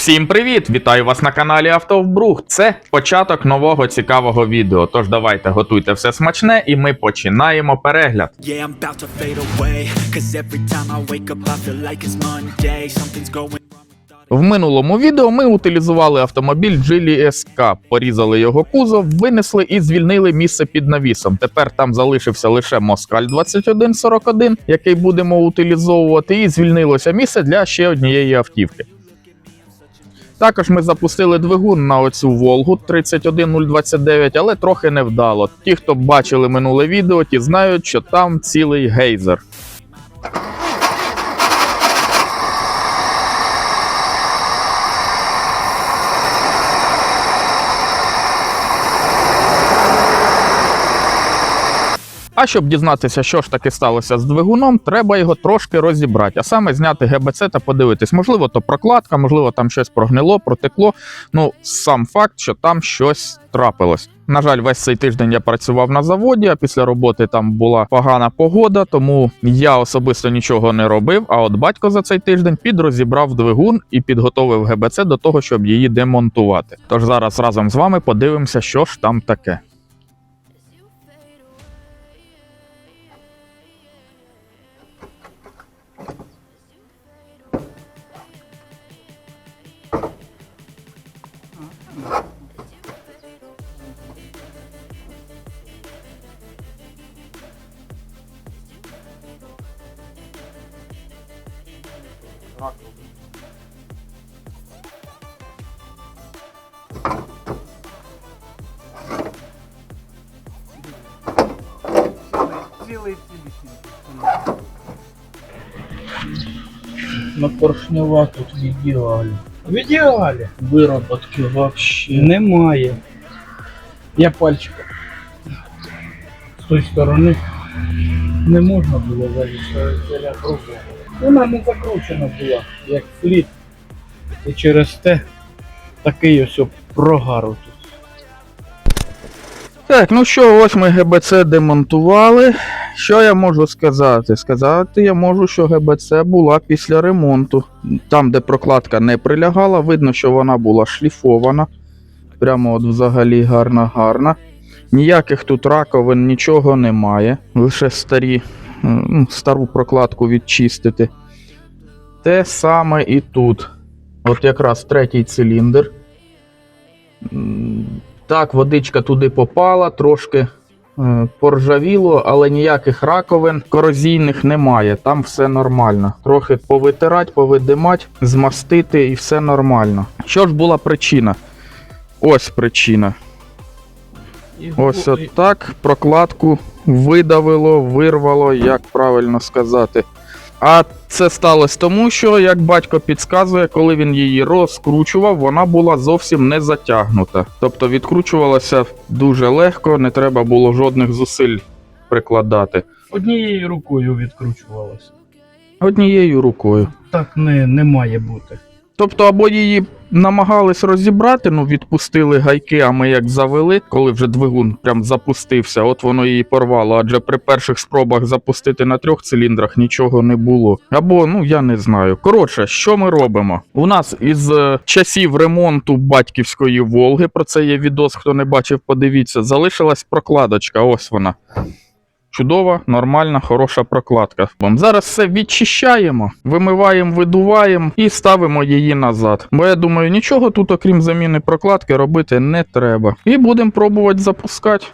Всім привіт! Вітаю вас на каналі Автовбрух. Це початок нового цікавого відео. Тож давайте готуйте все смачне, і ми починаємо перегляд. В минулому відео ми утилізували автомобіль Geely SK, порізали його кузов, винесли і звільнили місце під навісом. Тепер там залишився лише Москаль 2141, який будемо утилізовувати, і звільнилося місце для ще однієї автівки. Також ми запустили двигун на оцю Волгу 31029, але трохи невдало. Ті, хто бачили минуле відео, ті знають, що там цілий гейзер. А щоб дізнатися, що ж таки сталося з двигуном, треба його трошки розібрати, а саме зняти ГБЦ та подивитись. Можливо, то прокладка, можливо, там щось прогнило, протекло. Ну, сам факт, що там щось трапилось. На жаль, весь цей тиждень я працював на заводі, а після роботи там була погана погода, тому я особисто нічого не робив. А от батько за цей тиждень підрозібрав двигун і підготовив ГБЦ до того, щоб її демонтувати. Тож зараз разом з вами подивимося, що ж там таке. Цілий цілісний. На поршнева тут в ідеалі. В ідеалі. Вироботки вообще немає. Я пальчиком. З тої сторони не можна було пробувати. Вона не закручена була, як фліт. І через те такий ось прогар тут. Так, ну що, ось ми ГБЦ демонтували. Що я можу сказати? Сказати я можу, що ГБЦ була після ремонту. Там, де прокладка не прилягала, видно, що вона була шліфована. Прямо от взагалі гарна-гарна. Ніяких тут раковин, нічого немає. Лише старі, стару прокладку відчистити. Те саме і тут. От якраз третій циліндр. Так, водичка туди попала, трошки е, поржавіло, але ніяких раковин корозійних немає. Там все нормально. Трохи повитирати, повидимати, змастити і все нормально. Що ж була причина? Ось причина. Ось гу- от так прокладку видавило, вирвало, як правильно сказати. А це сталося тому, що, як батько підказує, коли він її розкручував, вона була зовсім не затягнута. Тобто відкручувалася дуже легко, не треба було жодних зусиль прикладати. Однією рукою відкручувалося. Однією рукою. Так не, не має бути. Тобто, або її намагались розібрати, ну відпустили гайки, а ми як завели, коли вже двигун прям запустився, от воно її порвало. Адже при перших спробах запустити на трьох циліндрах нічого не було. Або ну я не знаю. Коротше, що ми робимо? У нас із е, часів ремонту батьківської Волги, про це є відос, хто не бачив, подивіться, залишилась прокладочка. Ось вона. Чудова, нормальна, хороша прокладка. Зараз все відчищаємо, вимиваємо, видуваємо і ставимо її назад. Бо я думаю, нічого тут, окрім заміни прокладки, робити не треба. І будемо пробувати запускати.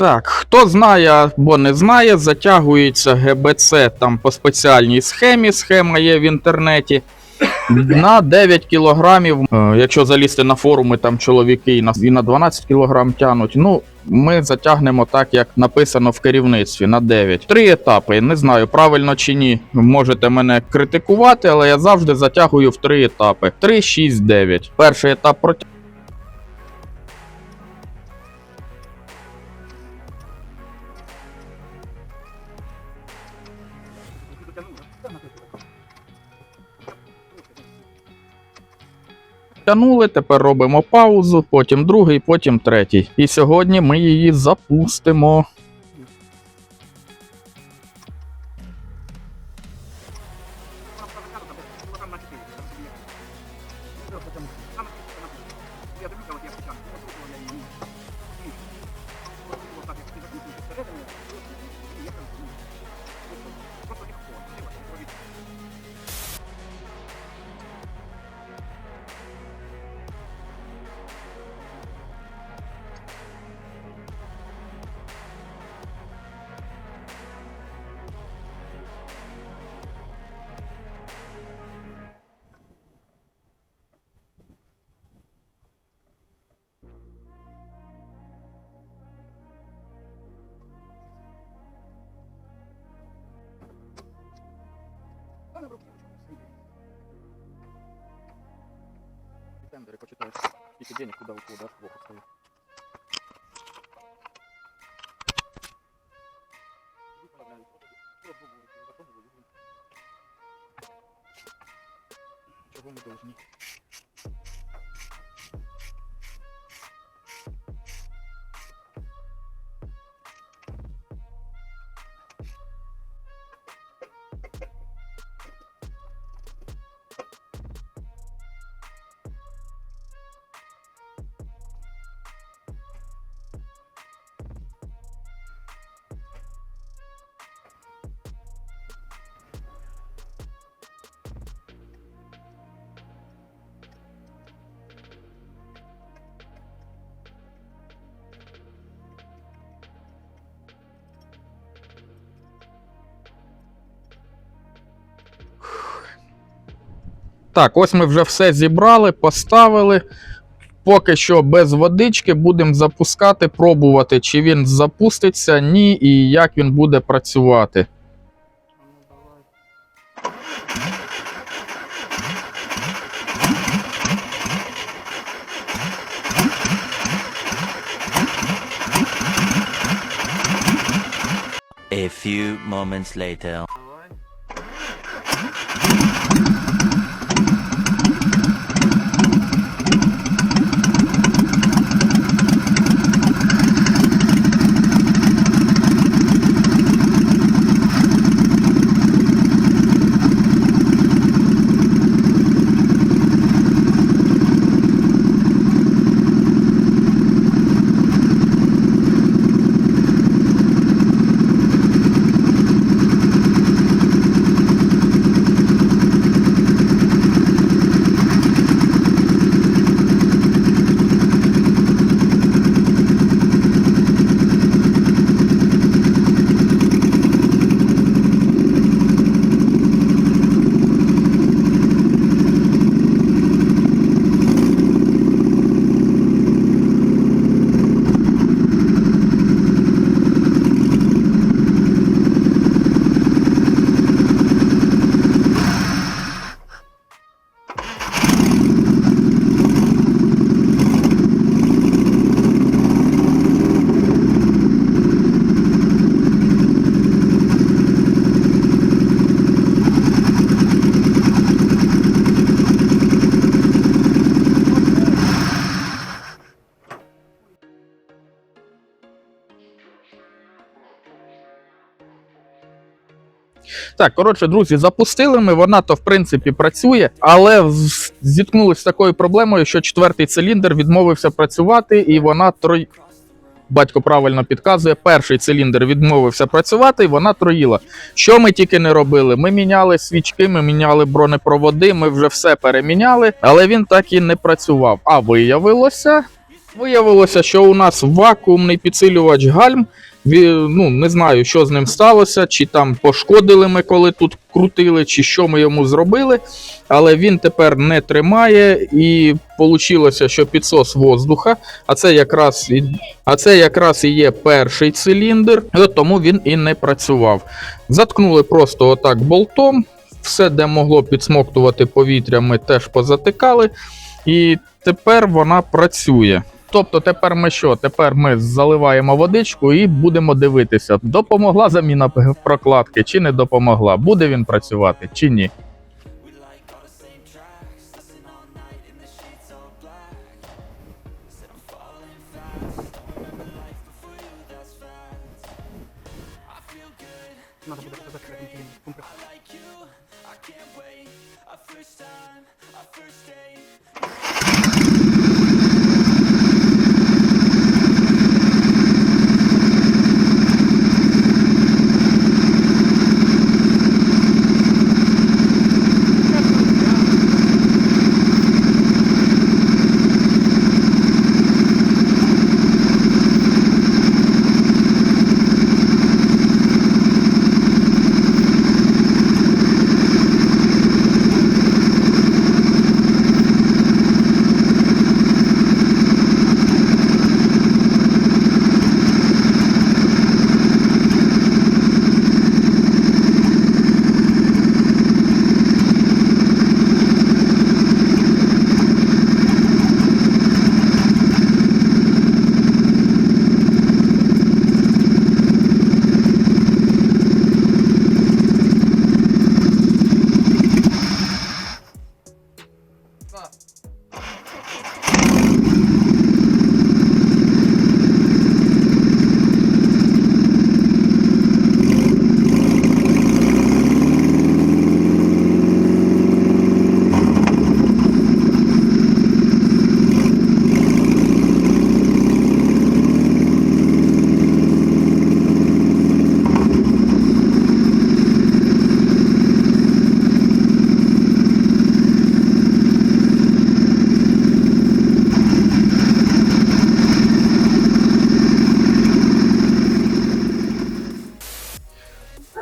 Так, хто знає або не знає, затягується ГБЦ там по спеціальній схемі. Схема є в інтернеті. На 9 кілограмів, Е, якщо залізти на форуми, там чоловіки і на, і на 12 кілограм тянуть. Ну, ми затягнемо так, як написано в керівництві, на 9. Три етапи. Не знаю, правильно чи ні. Можете мене критикувати, але я завжди затягую в три етапи: 3, 6, 9. Перший етап протягнути. Тянули, тепер робимо паузу, потім другий, потім третій. І сьогодні ми її запустимо. Тендери почитаешь. скільки денег куда вкладеш, Бог стоїть. Чого Так, ось ми вже все зібрали, поставили. Поки що без водички будемо запускати, пробувати, чи він запуститься, ні, і як він буде працювати. A few moments later. Так, коротше, друзі, запустили ми, вона то в принципі працює, але зіткнулися з такою проблемою, що четвертий циліндр відмовився працювати, і вона трой. Батько правильно підказує, перший циліндр відмовився працювати, і вона троїла. Що ми тільки не робили? Ми міняли свічки, ми міняли бронепроводи, ми вже все переміняли, але він так і не працював. А виявилося, Виявилося, що у нас вакуумний підсилювач гальм. Ну, не знаю, що з ним сталося, чи там пошкодили ми, коли тут крутили, чи що ми йому зробили. Але він тепер не тримає, і вийшло, що підсос воздуха, а це якраз і, а це якраз і є перший циліндр, тому він і не працював. Заткнули просто отак болтом. Все, де могло підсмоктувати повітря, ми теж позатикали. І тепер вона працює. Тобто тепер ми що? Тепер ми заливаємо водичку і будемо дивитися, допомогла заміна прокладки чи не допомогла. Буде він працювати чи ні.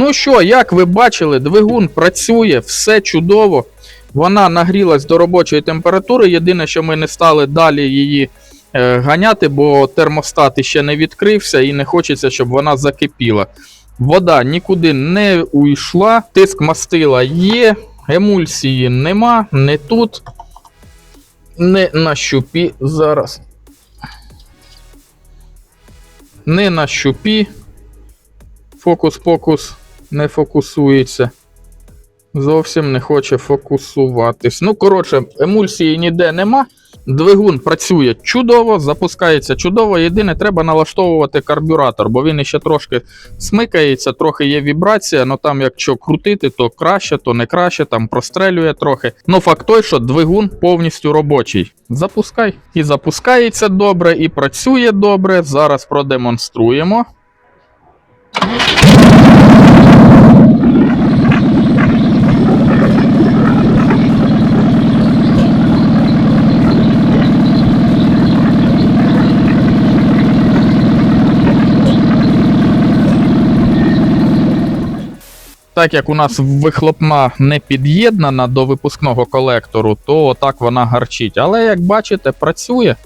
Ну що, як ви бачили, двигун працює, все чудово. Вона нагрілась до робочої температури. Єдине, що ми не стали далі її е, ганяти, бо термостат ще не відкрився і не хочеться, щоб вона закипіла. Вода нікуди не уйшла, тиск мастила є, емульсії нема, не тут, не на щупі зараз. Не на щупі. Фокус-покус не фокусується. Зовсім не хоче фокусуватись. Ну, коротше, емульсії ніде нема. Двигун працює чудово, запускається чудово. Єдине, треба налаштовувати карбюратор, бо він ще трошки смикається, трохи є вібрація, але там, якщо крутити, то краще, то не краще, там прострелює трохи. Ну, факт той, що двигун повністю робочий. Запускай. І запускається добре, і працює добре. Зараз продемонструємо. Так як у нас вихлопна не під'єднана до випускного колектору, то так вона гарчить. Але як бачите, працює.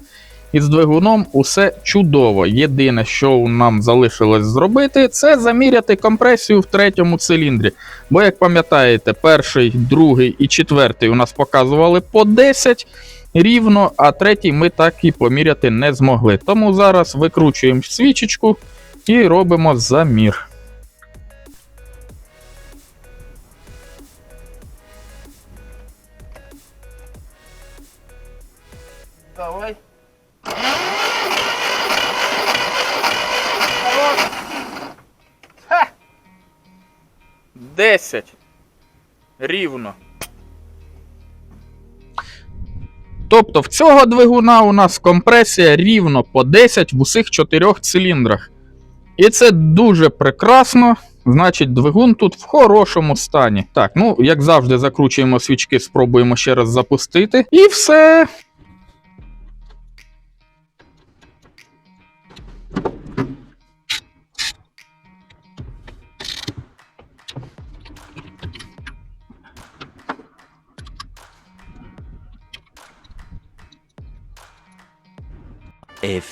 І з двигуном усе чудово. Єдине, що нам залишилось зробити, це заміряти компресію в третьому циліндрі. Бо, як пам'ятаєте, перший, другий і четвертий у нас показували по 10 рівно, а третій ми так і поміряти не змогли. Тому зараз викручуємо свічечку і робимо замір. Давай. 10. Рівно. Тобто в цього двигуна у нас компресія рівно по 10 в усіх чотирьох циліндрах. І це дуже прекрасно. Значить, двигун тут в хорошому стані. Так, ну, як завжди, закручуємо свічки, спробуємо ще раз запустити. І все.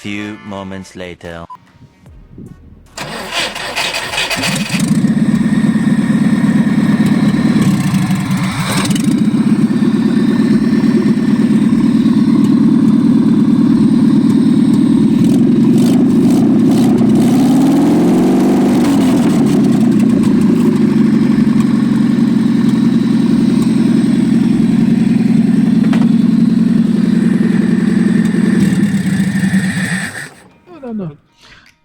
Few moments later.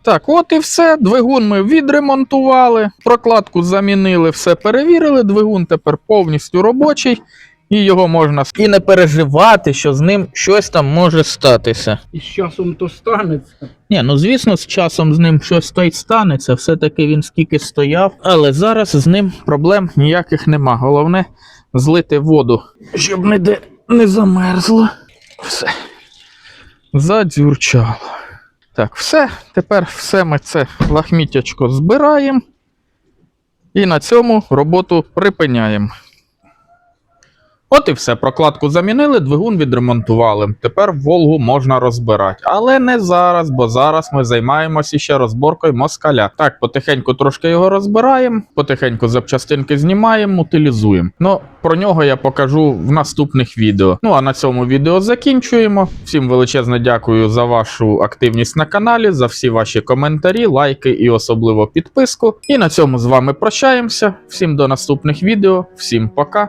Так, от і все. Двигун ми відремонтували, прокладку замінили, все перевірили. Двигун тепер повністю робочий, і його можна і не переживати, що з ним щось там може статися. І з часом то станеться. Ні, ну звісно, з часом з ним щось та й станеться. Все-таки він скільки стояв, але зараз з ним проблем ніяких нема. Головне злити воду, щоб ніде не замерзло. Все. Задзюрчало. Так, все. Тепер все ми це лахміттячко збираємо. І на цьому роботу припиняємо. От і все, прокладку замінили, двигун відремонтували. Тепер Волгу можна розбирати. Але не зараз, бо зараз ми займаємося ще розборкою москаля. Так, потихеньку трошки його розбираємо, потихеньку запчастинки знімаємо, утилізуємо. Ну, про нього я покажу в наступних відео. Ну а на цьому відео закінчуємо. Всім величезне дякую за вашу активність на каналі, за всі ваші коментарі, лайки і особливо підписку. І на цьому з вами прощаємося. Всім до наступних відео, всім пока.